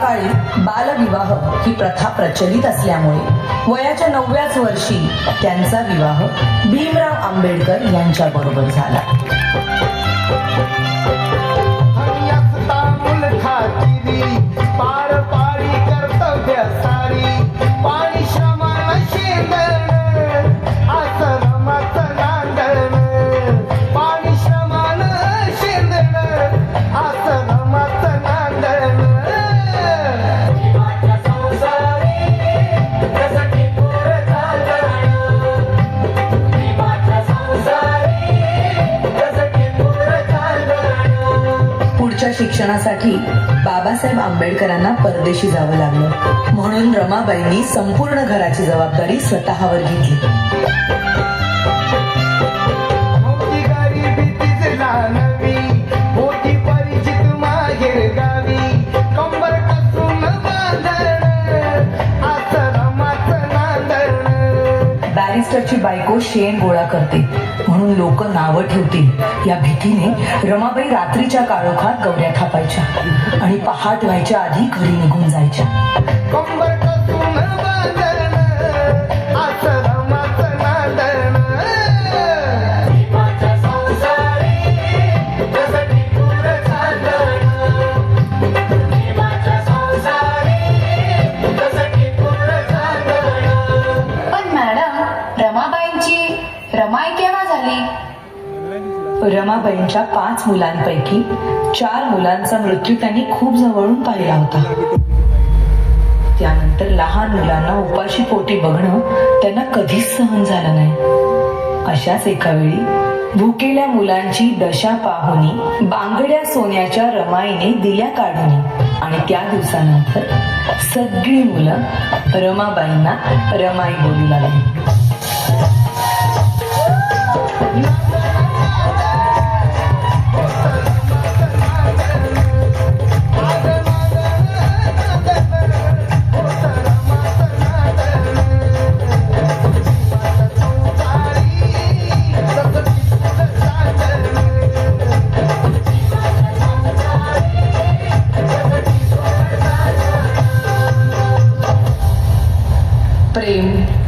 काळी बालविवाह ही प्रथा प्रचलित असल्यामुळे वयाच्या नवव्याच वर्षी त्यांचा विवाह भीमराव आंबेडकर यांच्या बरोबर झाला. शिक्षणासाठी बाबासाहेब आंबेडकरांना परदेशी जावं लागलं. म्हणून रमाबाईंनी संपूर्ण घराची जबाबदारी स्वतःवर घेतली. नांदण बायको शेण गोळा करते. म्हणून लोक नावं ठेवतील. या भीतीने रमाबाई रात्रीच्या काळोखात गवऱ्या थापायच्या आणि पहाट व्हायच्या आधी घरी निघून जायच्या. रमाई केव्हा झाली? रमाबाईंच्या पाच मुलांपैकी चार मुलांचा मृत्यू त्यांनी खूप जवळून पाहिला होता. त्यानंतर लहान मुलांना उपाशी पोटी बघणं त्यांना कधीच सहन झालं नाही. अशाच एका वेळी भुकेल्या मुलांची दशा पाहुनी बांगड्या सोन्याच्या रमाईने दिल्या काढून. आणि त्या दिवसानंतर सगळी मुलं रमाबाईंना रमाई बोलू लागली.